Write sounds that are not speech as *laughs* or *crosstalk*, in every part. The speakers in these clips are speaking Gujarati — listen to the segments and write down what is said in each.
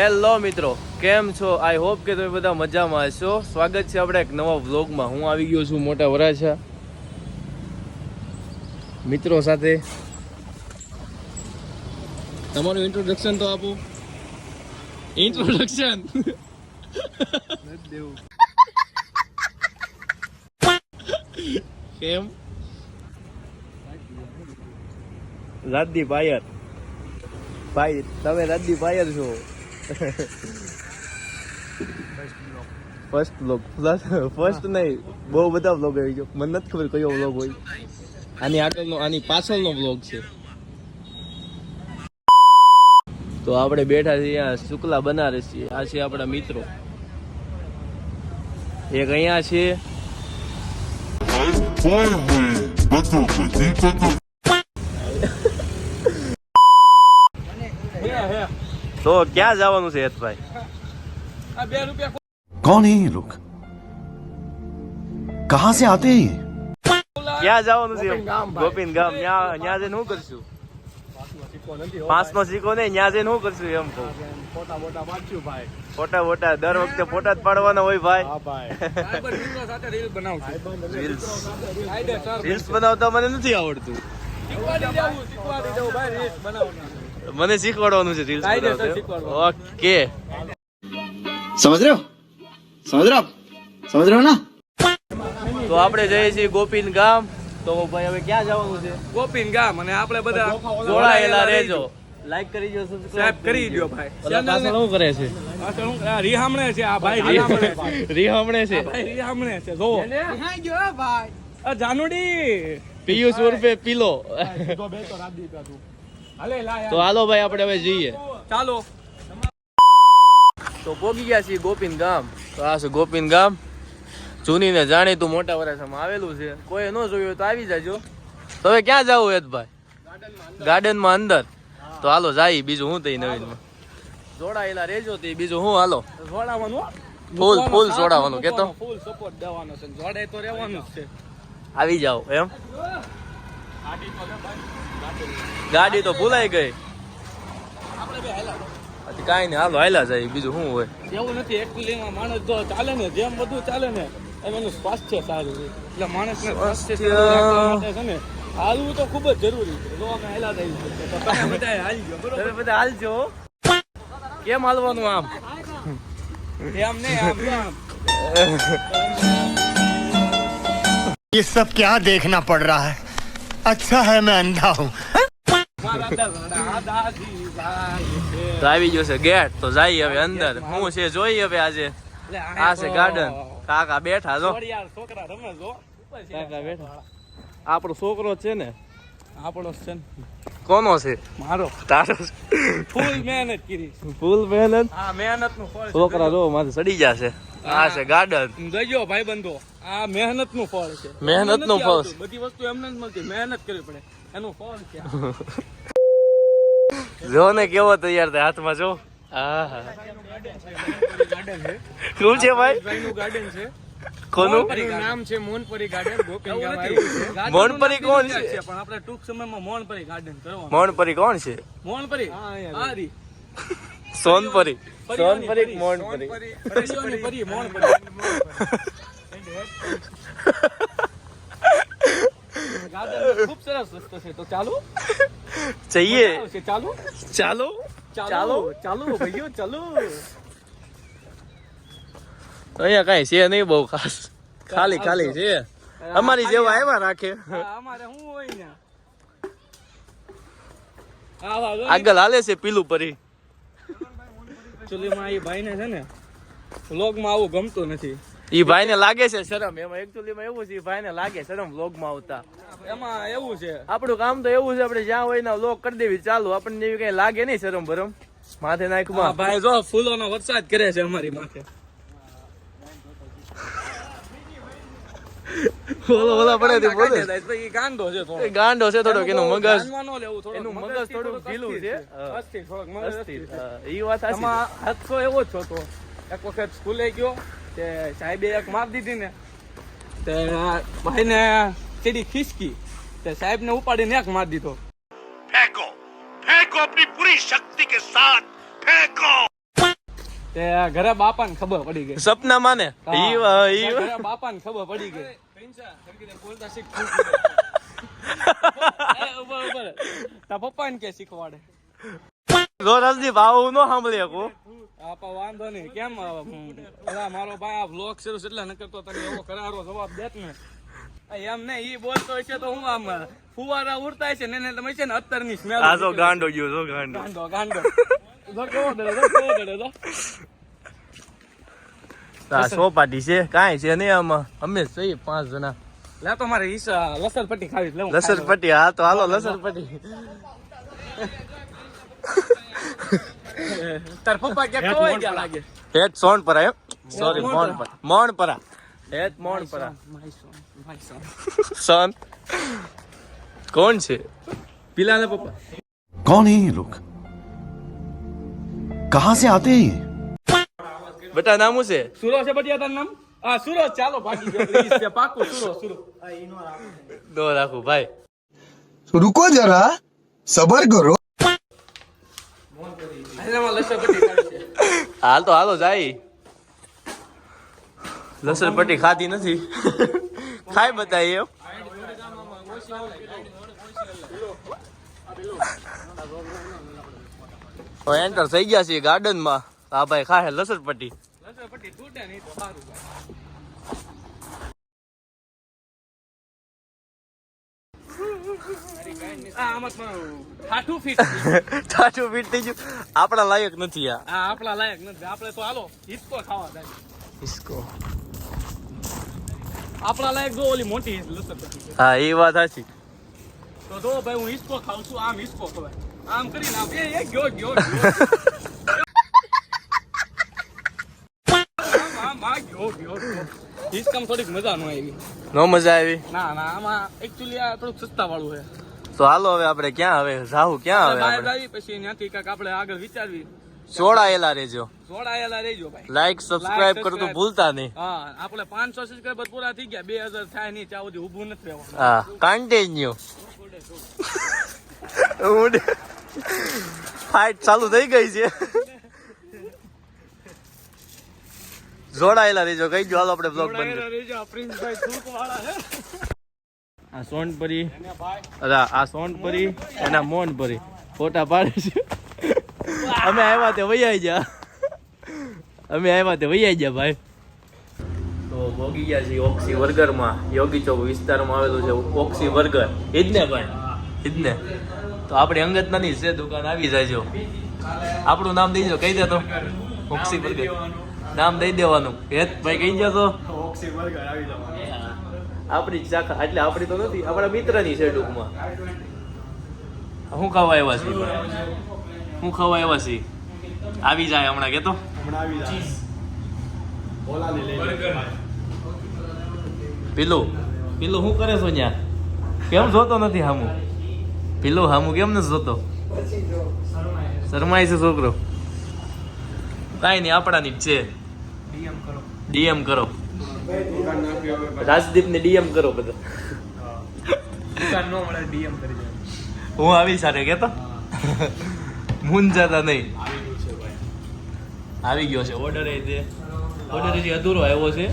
હેલો મિત્રો, કેમ છો? આઈ હોપ કે તમે બધા મજામાં હશો. સ્વાગત છે આપણે એક નવા વ્લોગમાં હું આવી ગયો છું મોટા વરાછા. મિત્રો સાથે. તમારું ઇન્ટ્રોડક્શન તો આપો. ઇન્ટ્રોડક્શન કેમ? રાજદીપ આયર. ભાઈ, તમે રાજદીપ આયર છો. ફર્સ્ટ બ્લોગ ફર્સ્ટ નહીં, બહુ બધા બ્લોગ આવી ગયો. મને નથી ખબર કયો બ્લોગ હોય. આની આગળનો, આની પાછળનો બ્લોગ છે. તો આપણે બેઠા છીએ શુક્લા બનારસ છીએ આ છે આપણા મિત્રો. એક અહીંયા છે. તો ક્યાં જવાનું છે હેતભાઈ कौन है ये लोग कहां से आते हैं ये ક્યાં જવાનું છે ગોપીન ગામ ન્યા ન્યા જઈને શું કરશું પાંચ નો સિક્કો નહીં ન્યા જઈને શું કરશું એમ કહું ફોટા બોટા પાડશું ભાઈ ફોટા ફોટા દર વખતે ફોટા જ પાડવાના હોય ભાઈ હા ભાઈ સાથે રીલ બનાવશું રીલ્સ કાયદેસર *laughs* રીલ્સ બનાવતા મને નથી આવડતું શીખવાડી દેવું શીખવાડી દેવું ભાઈ રીલ્સ બનાવવાનું મને શીખવાડવાનું છે રીલ્સ ઓકે. સમજ રહ્યો? સમજ રહ્યો? સમજ રહ્યો ના? તો આપણે જઈએ છીએ ગોપીન ગામ. તો ભાઈ હવે ક્યાં જવાનું છે? ગોપીન ગામ અને આપણે બધા જોડાયેલા રહેજો. કરી દો ભાઈ. ચેનલ *laughs* છે? આ ભાઈ રીહામણે છે. જાનુડી. પિયુષ ઉર્ફે પીલો. હાલો ભાઈ આપણે હવે જઈએ. ચાલો. તો પોગી ગયા છીએ ગોપીન ગામ. તો આ છે ગોપીન ગામ. જૂની ને જાણીતું મોટા વરાછામાં આવેલું છે. કોઈ ન જોયું તો આવી જાજો. તો હવે ક્યાં જવું હેતભાઈ ગાર્ડનમાં અંદર. તો હાલો જાય બીજું હું તઈ નવીનમાં? જોડાયેલા રેજો તે બીજું હું હાલો. જોડાવાનું ફૂલ, ફૂલ જોડાવાનું, કેતો? ફૂલ સપોર્ટ દેવાનો છે. જોડે તો રહેવાનું છે. આવી જાઓ એમ? ગાડી તો ભૂલાઈ ગઈ હજી કાંઈ નહીં હાલો હાલ્યા જાય બીજું શું હોય એવું નથી એકચ્યુઅલીમાં માણસ જો ચાલે ને જેમ બધું ચાલે ને એમ એનું સ્વાસ્થ્ય સારું છે એટલે માણસને સ્વાસ્થ્ય સારું રાખવા માટે છે ને હાલવું તો ખૂબ જ જરૂરી છે જો અમે હાલ્યા થઈ છે તો તમે બધાએ હાલજો બરોબર તમે બધા હાલજો કેમ હાલવાનું આમ એમ નહીં આમ જો આમ. ये सब क्या देखना पड़ रहा है અચ્છા હે મેં અંધા હું તો આવી ગયો છે ગેટ તો જાય હવે અંદર. હું છે જોઈ હવે આજે. આ છે ગાર્ડન કાકા બેઠા જો. છોકરા રમે જો કાકા બેઠા. આપણો છોકરો છે ને? આપણો છે કોનો છે? મારો. તારો ફૂલ મહેનત કરી ફૂલ મહેનત? આ મહેનતનું છોકરા જો માથે સડી જશે આ છે ગાર્ડન જોજો ભાઈ બંધો આ મહેનતનું ફળ છે. મહેનતનું ફળ. બધી વસ્તુ એમને જ મળતી. મહેનત કરવી પડે. એનું ફળ છે. *laughs* જો ને કેવો તૈયાર થાય હાથમાં જો. છે શું છે ભાઈ? ભાઈનું ગાર્ડન છે. કોનું? મોનપરી નામ છે મોનપરી ગાર્ડન મોનપરી કોણ છે? પણ આપણે ટૂંક સમયમાં મોનપરી ગાર્ડન કરવાનું મોહનપરી કોણ છે? મોનપરી? આ રી. સોનપરી સોનપરી પરી. મોહનપરી પરીઓની પરી મોનપરી ગાર્ડન *laughs* ખૂબ સરસ રસ્તો છે. તો ચાલો? જઈએ. ચાલો? ચાલો. ચાલો ચાલો. ભાઈઓ ચાલો. અહીંયા કઈ છે નહીં બહુ ખાસ. ખાલી ખાલી છે. અમારી જેવા આવ્યા રાખે. અમારે શું હોય ને. આગળ હાલે છે પીલું પરી. એકચ્યુઅલીમાં એ ભાઈને છે ને વ્લોગમાં આવું ગમતું નથી. ઈ ભાઈને લાગે છે શરમ. એમાં એકચ્યુઅલીમાં એવું છે ઈ ભાઈને લાગે શરમ વ્લોગમાં આવતા. એમાં એવું છે. આપણું કામ તો એવું છે આપણે જ્યાં હોય ને વ્લોગ કરી દેવી ચાલુ. આપણને એવી કઈ લાગે નહીં શરમ ભરમ. માથે નાખમાં ભાઈ જો ફૂલોનો વરસાદ કરે છે અમારી માથે. ઓલો ઓલા પડે તે પોતે ગાંડો છે થોડો ગાંડો છે થોડો એનું મગજ. એનું મગજ થોડું ઢીલું છે. અસ્થિર થોડોક મગજ અસ્થિર એ વાત આમાં હાથસો એવો જ હતો. એક વખત સ્કૂલે ગયો તે સાહેબે એક માપ દીધી ને તે ભાઈને ચીડી ખિસકી તે સાહેબને ઉપાડીને એક માર દીધો. ફેંકો ફેંકો આપની પૂરી શક્તિ કે સાથ ફેંકો! તે ઘરે બાપાને ખબર પડી ગઈ. સપના માને ઈ ઈ ઘરે બાપાને ખબર પડી ગઈ. તા *laughs* પપ્પાને કે શીખવાડે? જો ભાવ ન સાંભળી શકું. આપા વાંધો નહીં કેમ અ, પેલા મારો ભાઈ આ બ્લોક શરૂ છે એટલે ન કરતો તને એવો કરારો જવાબ દેત ને. એમ ને ઈ બોલતો હશે તો હું આમ ફુવારા ઉડતા છે ને એને તમે છે ને અત્તરની સ્મેલ આ જો ગાંડો ગયો જો ગાંડો. ગાંડો ગાંડો. જો કેવો ડરે જો કેવો ડરે જો. આ સોપાટી છે કાંઈ છે નહીં આમાં અમે સહી પાંચ જણા લે તો મારે ઈસ લસણ પટ્ટી ખાવી છે, લે હું ખાઈ લઉં. લસણપટ્ટી હા તો હાલો લસણપટ્ટી *laughs* તાર પપ્પા ક્યાંક ખોવાઈ ગયા લાગે હેત સોન પર એમ સોરી મોણ મોણ પર મોણ પરા હેત મોણ પરા માય son, my son. સોન કોણ છે પિલાના પપ્પા कौन है ये लोग कहां से आते हैं ये બેટા નામ શું છે? સુરો છે બટિયા તારું નામ? હા સુરો ચાલો બાકી છે પાકો સુરો સુરો દો રાખું. ભાઈ. રૂકો જરા સબર કરો. હાલ તો હાલો જાય. લસણ પટ્ટી ખાધી નથી. ખાય બતાવી એમ. એન્ટર થઈ ગયા છે ગાર્ડનમાં. આ ભાઈ ખા હે લસણ પટ્ટી? તૂટે નહીં તો સારું આપણા લાયક નથી આપણા લાયક નથી. આપણે તો હાલો હિસ્કો ખાવા જાય. ઇસકો આપણા લાયક જો ઓલી મોટી લસણ હા એ વાત સાચી. તો જો ભાઈ હું હિસ્કો ખાઉં છું આમ હિસ્કો ખવાય આમ કરીને આમ એ ગયો ગયો. *laughs* ગયો આમ આમ આ ગયો ગયો ગયો હિચકામાં થોડીક મજા ન આવી નો મજા આવી? ના ના આમાં એકચ્યુઅલી આ થોડુંક સસ્તા વાળું છે. તો હાલો હવે આપણે ક્યાં હવે? જાવું ક્યાં હવે બહાર આવી પછી ત્યાંથી કાંઈક આપણે આગળ વિચારવી. જોડાયેલા રહેજો. જોડાયેલા રહેજો ભાઈ. લાઈક સબસ્ક્રાઇબ કરતું ભૂલતા નહીં. હા આપણે પાંચસો સબસ્ક્રાઈબર પૂરા થઈ ગયા બે હજાર થાય નહીં ત્યાં સુધી ઊભું નથી રહેવાનું. હા કન્ટિન્યુ ફાઇટ ચાલુ થઈ ગઈ છે. જોડાયેલા રહેજો કઈ જો હાલો આપણે બ્લોગ બંધ રહેજો આ પ્રિન્સભાઈ થૂકવાળા હે આ સોનપરી એને ભાઈ અલા આ સોનપરી એના મોનપરી ફોટા પાડે છે. અમે આવ્યા તે વૈયાઈ જા અમે આવ્યા તે વૈયાઈ ગયા ભાઈ. તો ભોગી ગયા છે ઓક્સી બર્ગરમાં યોગી ચોક વિસ્તારમાં આવેલું છે ઓક્સી વર્ગર એ જ ને ભાઈ? એ જ ને. તો આપણી અંગતનાની છે દુકાન આવી જાયજો આપણું નામ દઈજો કહી દે તો. ઓક્સી બર્ગર નામ દઈ દેવાનું. હેત ભાઈ કહી જશો તો આપણી જ શાખા એટલે આપણી તો નથી આપણા મિત્રની છે ટૂંકમાં. હું ખાવા આવ્યા છીએ હું ખાવા આવ્યા છીએ? આવી જાય હમણાં કેતો? પેલું પેલું શું કરે છો ત્યાં કેમ જોતો નથી હામુ? પેલો હામું કેમ નથી જોતો? શરમાય છે છોકરો. કાંઈ નહીં આપણાની જ છે. ડીએમ કરો. રાજદીપ ને ડીએમ કરો બધા. હું. આવી સાથે કેતો? મૂંઝાતા નહીં. આવી ગયો છે ઓર્ડર એ તે ઓર્ડર હજી અધૂરો આવ્યો છે.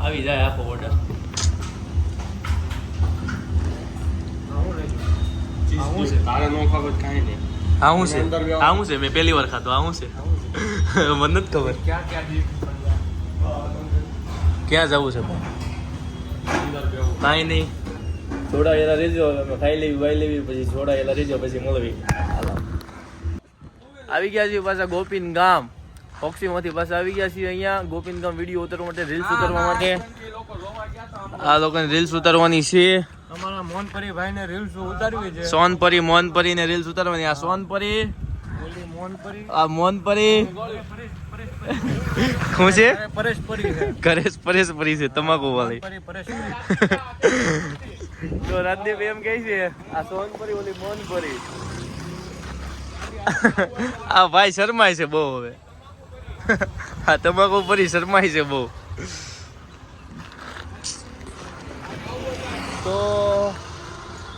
આવી જાય આખો ઓર્ડર તારે નો ખબર કાંઈ હા હું છે. મેં પહેલી વાર ખાતો આવું છે. મને નથી ખબર. ક્યાં જવું છે કાંઈ નહીં. થોડા એલા અમે ખાઈ લેવી વાઈ લેવી પછી જોડાયેલા રેજો પછી મળવી. આવી ગયા છીએ પાછા ગોપીન ગામ ઓક્સીમાંથી પાછા આવી ગયા છીએ અહીંયા. ગોપીન ગામ વીડિયો ઉતારવા માટે રીલ્સ ઉતારવા માટે. આ લોકોને રીલ્સ ઉતારવાની છે. અમારા મોનપરી ભાઈને રીલ્સ ઉતારવી છે. સોનપરી મોનપરી ને રીલ્સ ઉતારવાની. આ સોનપરી ઓલી આ મોનપરી. શું છે? પરેશ પરી કરેશ પરેશ પરી છે તમાકુ વાળી. તો રાજદીપ એમ કહે છે આ સોનપરી ઓલી મોનપરી. આ ભાઈ શરમાય છે બહુ હવે. આ તમાકુ પરી શરમાય છે બહુ. તો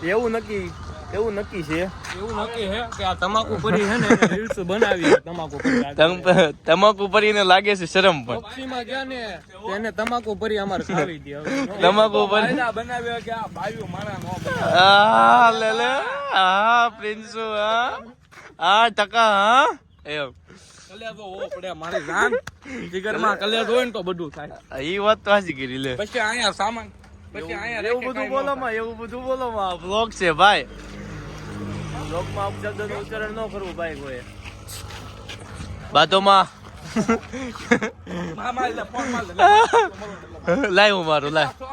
એવું નક્કી એવું નક્કી છે. એવું નક્કી છે કે આ તમાકુ પરી છે ને રીલ્સ બનાવી તમાકુ પરી તમાકુ પરી ને લાગે છે શરમ પણ. પક્ષીમાં ગયા ને તેને તમાકુ પરી અમારે ખાવી દે *laughs* તમાકુ પરી. ના બનાવ્યો કે આ બાયું માણા નો. આ લે લે આ પ્રિન્સુ આ આ ટકા હા? એમ. પડે મારી જાન જીગરમાં કલેજો હોય ને તો બધું થાય. ઈ વાત તો હાજી કરી લે. પછી અહીંયા સામાન એવું બધું બોલો માં એવું બધું બોલો માં બ્લોગ છે ભાઈ. બ્લોગમાં અપશબ્દનું ઉચ્ચારણ ન કરવું ભાઈ કોઈ. બાતોમાં. લાય હું મારું લાય. તો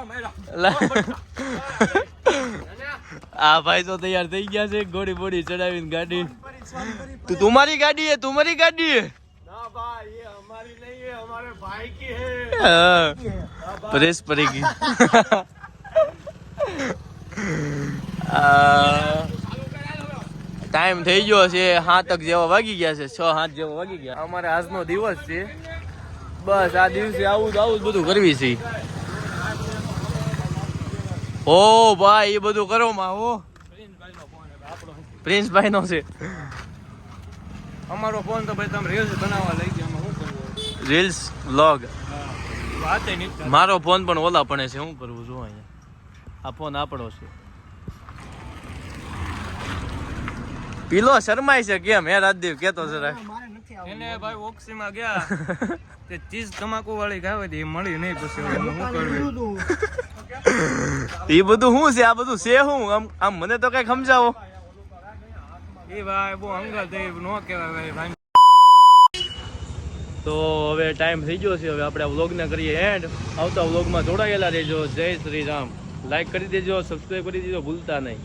આ ભાઈ તો તૈયાર થઈ ગયા છે ગોળી બોડી ચડાવીને ગાડી. તું તમારી ગાડી હે તુમારી ગાડી હે. प्रेस पड़ेगी ટાઈમ થઈ ગયો છે સાતક જેવા વાગી ગયા છે છ સાત જેવા વાગી ગયા અમારે આજનો દિવસ છે બસ આ દિવસે આવું જ આવું જ બધું કરવી છે ઓ ભાઈ એ બધું કરો માં હો પ્રિન્સભાઈ નો છે અમારો ફોન તો ભાઈ તમે રીલ્સ બનાવવા લઈ ગયા આમાં શું કરવું રીલ્સ વ્લોગ વાતે નહીં થતી. મારો ફોન પણ ઓલા પડે છે શું કરવું જો અહીંયા? આ ફોન આપણો છે. પીલો શરમાય છે કેમ? હે રાજદેવ કેતો જરા એને ભાઈ ઓક્સીમાં ગયા તે ચીઝ તમાકુ વાળી ખાવી એ મળી નહીં પછી હું કરવું? એ બધું શું છે? આ બધું છે શું? આમ આમ મને તો કઈ સમજાવો. એ ભાઈ બહુ અંગત નો કહેવાય ભાઈ તો હવે ટાઈમ થઈ ગયો છે. હવે આપણે વ્લોગને કરીએ એન્ડ આવતા વ્લોગમાં જોડાયેલા રહેજો. જય શ્રી રામ. લાઈક કરી દેજો સબસ્ક્રાઈબ કરી દેજો, ભૂલતા નહીં.